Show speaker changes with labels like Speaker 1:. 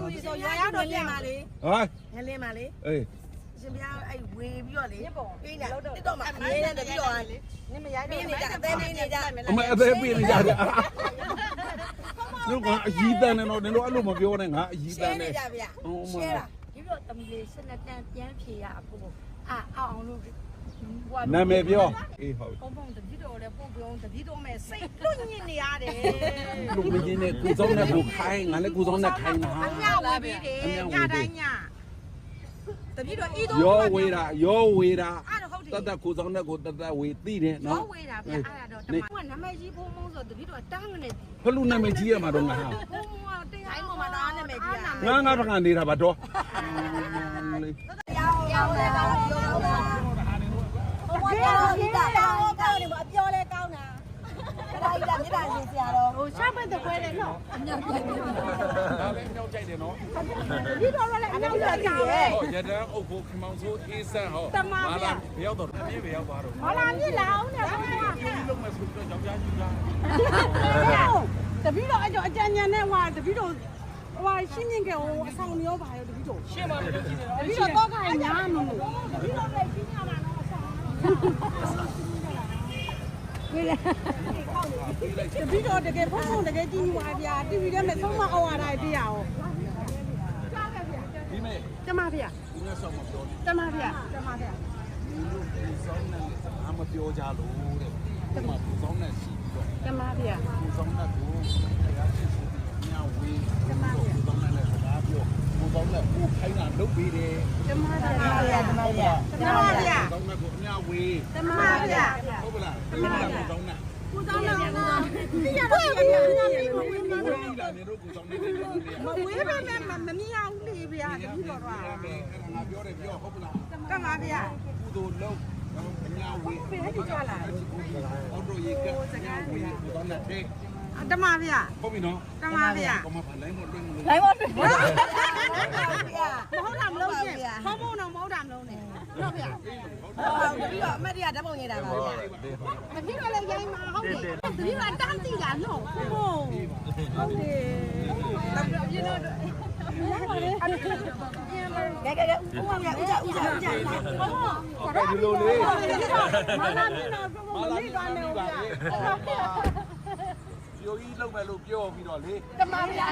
Speaker 1: သူဒီဆိုရွာရောက်တော့ပြင်ပါလေ
Speaker 2: ဟာ
Speaker 1: ငလင်းပါလေ
Speaker 2: အေး
Speaker 1: ရှင်ပြားအဲ့ဝေပြီးတော့လေပြီးနေတက်တော့မှအမြဲတမ်းတပြီးတော့နင်းမရိုက်တော့နေကြအသေးလေးနေကြ
Speaker 2: အမေအသေးပြေးနေကြတယ်တို့ကအကြီးတန်းနေတော့နင်တို့အဲ့လိုမပြောနဲ့ငါအကြီး
Speaker 1: ရှ
Speaker 2: တ
Speaker 1: င်း
Speaker 2: န်း
Speaker 1: နေ
Speaker 2: နေ
Speaker 1: ကြဗျရှင်းလား
Speaker 3: ဒီတော့တမီလေးဆက်လက်တန်းပြန်ဖြေရအဖို့အာအောင်လို့
Speaker 2: နာမည်ပြောအေးဟုတ်
Speaker 3: ပုံပုံတတိတော်လည်းပို့ပြောတတိတော်မဲ့စိတ်လွတ်ညစ်နေရတယ်
Speaker 2: လူမင်းနဲ့ကိုစောင်းနဲ့ကိုခိုင်းငါလည်းကိုစောင်းနဲ့ခိုင်းတာ
Speaker 3: အမြဝေးပေးတယ်ညတိုင်းညတတိတော်ဤတော့
Speaker 2: ရောဝေးတာရောဝေးတာ
Speaker 3: အဲ့တော့ဟုတ်တယ်
Speaker 2: တတ်တကိုစောင်းနဲ့ကိုတတ်တဝေးသိတယ်
Speaker 3: ရော
Speaker 2: နော်
Speaker 3: ဝေးတာဗျအဲ့ဒါတော့တမကနမကြီးဖုံဖုံဆိုတတိတော်တန်းနေပြီ
Speaker 2: ဖလူနာမည်ကြီးရမှာတော့ငါဟာ
Speaker 3: ဖုံဖုံကတရား
Speaker 1: အဲ့မှာတော့နာမည်ကြီးอ่ะ
Speaker 2: ငါငါဘကနေတာပါတော့
Speaker 1: ရောင်းရောင်းတယ်ကောင်းရောင်းတာဘဝတော်ကြီးတာကောင်းကောင်းနေမှာအပြောလဲကောင်းတာခဏကြီးလာမြစ်တာရှင်ဆရာတော်
Speaker 3: ဟိုရှာပ်ပဲ တပွဲတယ်နော်အမြောက်ကြိုက်တယ်
Speaker 2: ဒါလည်းမြောက်ကြိုက်တယ်နော်
Speaker 3: ဒီတော်လည်းအမြောက်ကြိုက်တယ်
Speaker 2: ဟောရတန်းအုပ်ကိုခမောင်ဆိုးအေးဆန်းဟောလာဘယ်ရောက်တော့အပြည့်ပဲရောက်သွားတော့
Speaker 3: ဟောလာမြစ်လာအောင်နဲ့ဘုရား
Speaker 2: ဒီလုံးမဲ့ဆိုတော့ကြောင်ကြားကြီးလား
Speaker 4: တပီတော့အဲ့တော့အကြံဉာဏ်နဲ့ဟိုတပီတော့ဟိုရှင်းမြင့်ကဟိုအဆောင်မျိုးပါရောတပီတော့ရှင်းပါလို့ကြည့်တယ်တပီတော့တော့ခိုင်ညာမလို့တပီတော့လည်းရှင်းရမှာတော့အဆောင် တပီတော့တကယ်ဖုံဖုံတကယ်ကြည့်နေပါဗျာတီဗီထဲမှာဆုံးမအောင်ရတာပြရအောင်
Speaker 2: ဒီမဲ့
Speaker 4: ကျမဗျာ
Speaker 2: ဒီမဲ့ဆောက်မပြောနဲ့
Speaker 4: ကျမဗျာကျမဗျာ
Speaker 2: ဒီလိုဒီဆောင်းနဲ့အမပြောကြလို့တဲ့ဒီမှာဒီဆောင်းနဲ့ရှိပြီးတော့
Speaker 4: ကျမဗျာ
Speaker 2: ဒီဆောင်းနဲ့ကိုတရားရှိရှိညဝေးဒီဆောင်းနဲ့စကားပြောဒီဆောင်းနဲ့ကိုခိုင်းတာလုပ်ပေးတယ်
Speaker 4: ကျမဗျာ
Speaker 1: ဓမ္မဗျာဓမ္မဗျာ
Speaker 4: ကျမဗျာ
Speaker 2: ဆောင်းနဲ့ကိုည ဝေး
Speaker 4: ကျမဗျာ
Speaker 2: ဟုတ်ပလားဒီမှာကိုဆောင်းနဲ့
Speaker 4: ကိုတောင်းတော့ဒီရတော့ဗျာညာပြီးမဝင်
Speaker 2: ဝေး
Speaker 4: တော့
Speaker 2: လာနေတော့ကိုဆောင်းနဲ့နေနေ
Speaker 4: မဝေးပဲနဲ့မမြင်အောင်လေဗျာတပီတော့တော့
Speaker 2: ငါပြောတယ်ပြောဟုတ်ပလား
Speaker 4: ကမဗျာ
Speaker 2: ကုသိုလ်လုံးအညာဝေး
Speaker 4: ပြန်ကြလာ
Speaker 2: အော်တိုရေကညာဝေးကိုဆောင်းနဲ့တဲ့
Speaker 4: တမဗျာ
Speaker 2: ဟုတ်ပြီနော်
Speaker 4: တမဗျာ
Speaker 2: ကောမဖလိုင်းမလွင့်လို့
Speaker 1: လိုင်းမတွေ့ဗျာ
Speaker 4: မဟုတ်တာမလုပ်နဲ့ဖုံးဖုံးတော့မဟုတ်တာမလုပ်နဲ့ ဟုတ်ဗျာ
Speaker 1: ဟုတ်ပြီးတော့အမတ်တရဓာတ်ပုံနေတာပါဗျာ
Speaker 4: တတိကလည်းရိုင်းမှာဟုတ်တယ်တတိကတန်းတိလာနော်ဟုတ်ဟုတ်တယ်
Speaker 1: ကဲကဲကဲဦးမဗျာဦးကြဦးကြဦးကြ
Speaker 2: ဒီလိုလေး
Speaker 4: မလာမင်းတော့ဘုံမလေးသွားနေဦးဗျာ
Speaker 2: ပြိုကြီးလုံးမယ်လို့ပြောပြီးတော့လေ
Speaker 4: တမဗျာ